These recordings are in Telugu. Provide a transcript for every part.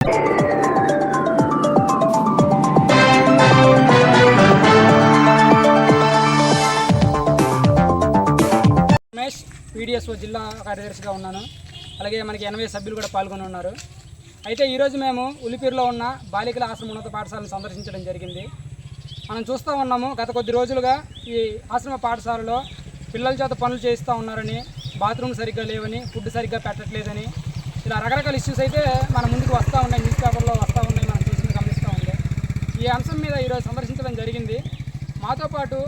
రమేష్ పీడిఎస్ఓ జిల్లా కార్యదర్శిగా ఉన్నాను. అలాగే మనకి ఎనభై సభ్యులు కూడా పాల్గొని ఉన్నారు. అయితే ఈరోజు మేము ఉలిపిరిలో ఉన్న బాలికల ఆశ్రమ ఉన్నత పాఠశాలను సందర్శించడం జరిగింది. మనం చూస్తూ ఉన్నాము గత కొద్ది రోజులుగా ఈ ఆశ్రమ పాఠశాలలో పిల్లల చేత పనులు చేయిస్తూ ఉన్నారని బాత్రూమ్ సరిగ్గా లేవని ఫుడ్ సరిగ్గా పెట్టట్లేదని ఇలా రకరకాల ఇష్యూస్ అయితే మన ముందుకు వస్తూ ఉన్నాయి న్యూస్ పేపర్లో వస్తూ ఉన్నాయి మనం చూసి గమనిస్తూ ఉంది ఈ అంశం మీద ఈరోజు సందర్శించడం జరిగింది. మాతో పాటు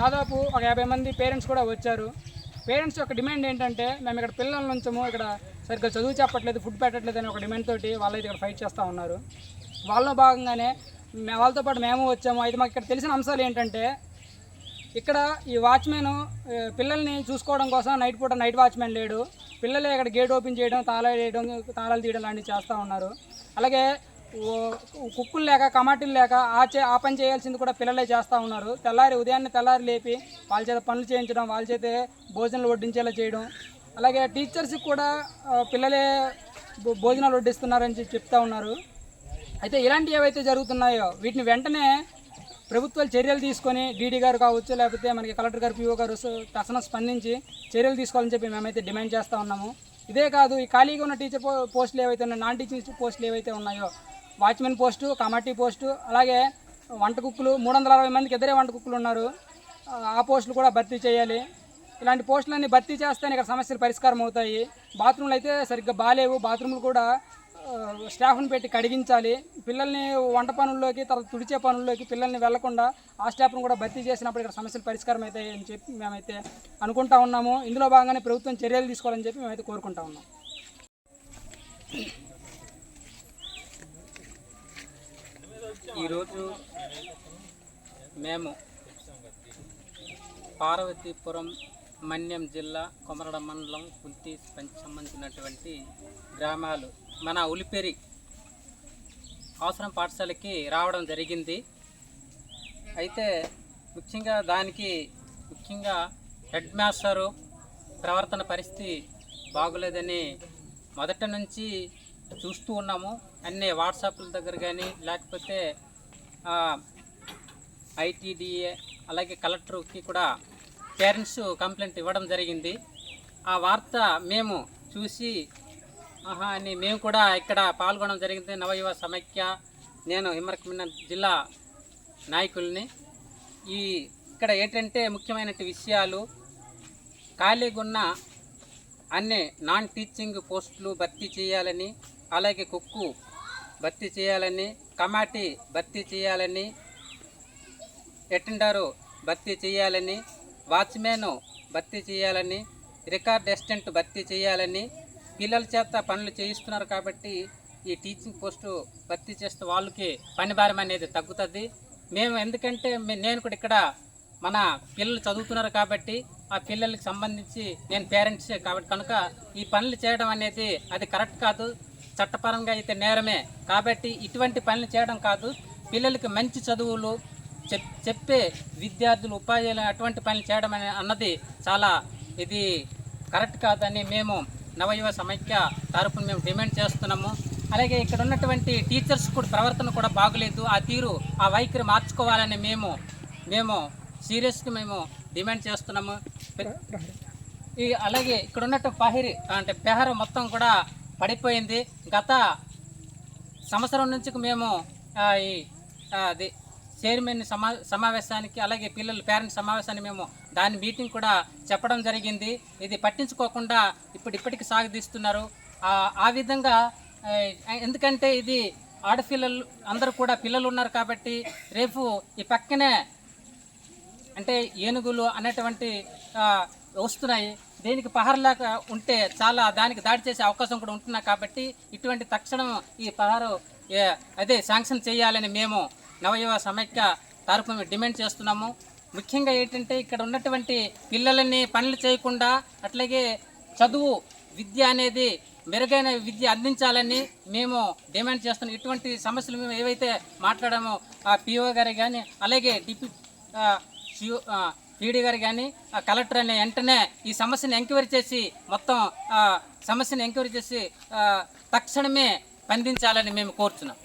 దాదాపు ఒక యాభై మంది పేరెంట్స్ కూడా వచ్చారు. పేరెంట్స్ యొక్క డిమాండ్ ఏంటంటే మేము ఇక్కడ పిల్లల నుంచము ఇక్కడ సరిగ్గా చదువు చెప్పట్లేదు ఫుడ్ పెట్టట్లేదు అని ఒక డిమాండ్ తోటి వాళ్ళైతే ఇక్కడ ఫైట్ చేస్తూ ఉన్నారు. వాళ్ళలో భాగంగానే వాళ్ళతో పాటు మేము వచ్చాము. అయితే మాకు ఇక్కడ తెలిసిన అంశాలు ఏంటంటే ఇక్కడ ఈ వాచ్మెన్ పిల్లల్ని చూసుకోవడం కోసం నైట్ పూట నైట్ వాచ్మెన్ లేడు. పిల్లలే ఇక్కడ గేట్ ఓపెన్ చేయడం తాళాలు వేయడం తాళాలు తీయడం లాంటివి చేస్తూ ఉన్నారు. అలాగే కుక్కులు లేక కమాటీలు లేక ఆ చే ఆ పని చేయాల్సింది కూడా పిల్లలే చేస్తూ ఉన్నారు. తెల్లారి ఉదయాన్నే తెల్లారి లేపి వాళ్ళ చేత పనులు చేయించడం వాళ్ళ చేత భోజనాలు వడ్డించేలా చేయడం. అలాగే టీచర్స్కి కూడా పిల్లలే భోజనాలు వడ్డిస్తున్నారని చెప్తా ఉన్నారు. అయితే ఇలాంటివి ఏవైతే జరుగుతున్నాయో వీటిని వెంటనే ప్రభుత్వాలు చర్యలు తీసుకొని డీడీ గారు కావచ్చు లేకపోతే మనకి కలెక్టర్ గారు పిఓ గారు స- స్పందించి చర్యలు తీసుకోవాలని చెప్పి మేమైతే డిమాండ్ చేస్తూ ఉన్నాము. ఇదే కాదు ఈ ఖాళీగా ఉన్న టీచర్ పోస్టులు ఏవైతే ఉన్నాయో నాన్ టీచింగ్ పోస్టులు ఏవైతే ఉన్నాయో వాచ్మెన్ పోస్టు కమాటీ పోస్టు అలాగే వంట కుక్కులు మూడు వందల అరవై మందికి ఇద్దరే వంట కుక్కులు ఉన్నారు. ఆ, పోస్టులు కూడా భర్తీ చేయాలి. ఇలాంటి పోస్టులన్నీ భర్తీ చేస్తేనే ఇక్కడ సమస్యలు పరిష్కారం అవుతాయి. బాత్రూమ్లు అయితే సరిగ్గా బాగాలేవు. బాత్రూమ్లు కూడా స్టాఫ్ని పెట్టి కడిగించాలి. పిల్లల్ని వంట పనుల్లోకి తర్వాత తుడిచే పనుల్లోకి పిల్లల్ని వెళ్ళకుండా ఆ స్టాఫ్ను కూడా భర్తీ చేసినప్పుడు ఇక్కడ సమస్యలు పరిష్కారం అవుతాయి అని చెప్పి మేమైతే అనుకుంటా ఉన్నాము. ఇందులో భాగంగానే ప్రభుత్వం చర్యలు తీసుకోవాలని చెప్పి మేమైతే కోరుకుంటా ఉన్నాం. ఈరోజు మేము పార్వతీపురం మన్యం జిల్లా కొమరడ మండలం కుల్తీ సంబంధించినటువంటి గ్రామాలు మన ఉలిపేరి అవసరం పాఠశాలకి రావడం జరిగింది. అయితే ముఖ్యంగా దానికి ముఖ్యంగా హెడ్ మాస్టరు ప్రవర్తన పరిస్థితి బాగోలేదని మొదట నుంచి చూస్తూ ఉన్నాము. అన్ని వాట్సాప్ల దగ్గర కానీ లేకపోతే ఐటీడీఏ అలాగే కలెక్టర్కి కూడా పేరెంట్స్ కంప్లైంట్ ఇవ్వడం జరిగింది. ఆ వార్త మేము చూసి ఆహా అని మేము కూడా ఇక్కడ పాల్గొనడం జరిగింది. నవయువ సమైక్య. నేను హిమ్మరకమిన్న జిల్లా నాయకుల్ని. ఈ ఇక్కడ ఏంటంటే ముఖ్యమైన విషయాలు. ఖాళీగా ఉన్న అన్ని నాన్ టీచింగ్ పోస్టులు భర్తీ చేయాలని అలాగే కుక్కు భర్తీ చేయాలని కమాటీ భర్తీ చేయాలని అటెండరు భర్తీ చేయాలని వాచ్మెన్ భర్తీ చేయాలని రికార్డ్ అసిస్టెంట్ భర్తీ చేయాలని పిల్లల చేత పనులు చేయిస్తున్నారు కాబట్టి ఈ టీచింగ్ పోస్టు భర్తీ చేస్తే వాళ్ళకి పని భారం అనేది తగ్గుతుంది. మేము ఎందుకంటే నేను కూడా ఇక్కడ మన పిల్లలు చదువుతున్నారు కాబట్టి ఆ పిల్లలకి సంబంధించి నేను పేరెంట్స్ కాబట్టి కనుక ఈ పనులు చేయడం అనేది అది కరెక్ట్ కాదు. చట్టపరంగా అయితే నేరమే. కాబట్టి ఇటువంటి పనులు చేయడం కాదు. పిల్లలకి మంచి చదువులు చెప్ చెప్పే విద్యార్థులు ఉపాధ్యాయులు అటువంటి పనులు చేయడం అన్నది చాలా ఇది కరెక్ట్ కాదని మేము నవయువ సమైక్య తరఫున మేము డిమాండ్ చేస్తున్నాము. అలాగే ఇక్కడ ఉన్నటువంటి టీచర్స్ కూడా ప్రవర్తన కూడా బాగులేదు. ఆ తీరు ఆ వైఖరి మార్చుకోవాలని మేము మేము సీరియస్గా మేము డిమాండ్ చేస్తున్నాము. ఈ అలాగే ఇక్కడ ఉన్నట్టు పహిరి అంటే పెహర మొత్తం కూడా పడిపోయింది. గత సంవత్సరం నుంచి మేము ఈ అది చైర్మన్ సమా సమావేశానికి అలాగే పిల్లల పేరెంట్స్ సమావేశాన్ని మేము దాని మీటింగ్ కూడా చెప్పడం జరిగింది. ఇది పట్టించుకోకుండా ఇప్పుడు ఇప్పటికి సాగదీస్తున్నారు ఆ, విధంగా ఎందుకంటే ఇది ఆడపిల్లలు అందరూ కూడా పిల్లలు ఉన్నారు కాబట్టి రేపు ఈ పక్కనే అంటే ఏనుగులు అనేటువంటి వస్తున్నాయి. దీనికి పహారలాగా ఉంటే చాలా దానికి దాడి చేసే అవకాశం కూడా ఉంటున్నాయి కాబట్టి ఇటువంటి తక్షణం ఈ పహారు అదే శాంక్షన్ చేయాలని మేము నవయువ సమైక్య తరపు డిమాండ్ చేస్తున్నాము. ముఖ్యంగా ఏంటంటే ఇక్కడ ఉన్నటువంటి పిల్లలని పనులు చేయకుండా అట్లాగే చదువు విద్య అనేది మెరుగైన విద్య అందించాలని మేము డిమాండ్ చేస్తున్నాం. ఇటువంటి సమస్యలు మేము ఏవైతే మాట్లాడామో ఆ పిఓ గారు కానీ అలాగే డిప్యూ పీడీ గారు కానీ ఆ కలెక్టర్ అనే వెంటనే ఈ సమస్యను ఎంక్వైరీ చేసి మొత్తం ఆ సమస్యను ఎంక్వైరీ చేసి తక్షణమే స్పందించాలని మేము కోరుచున్నాం.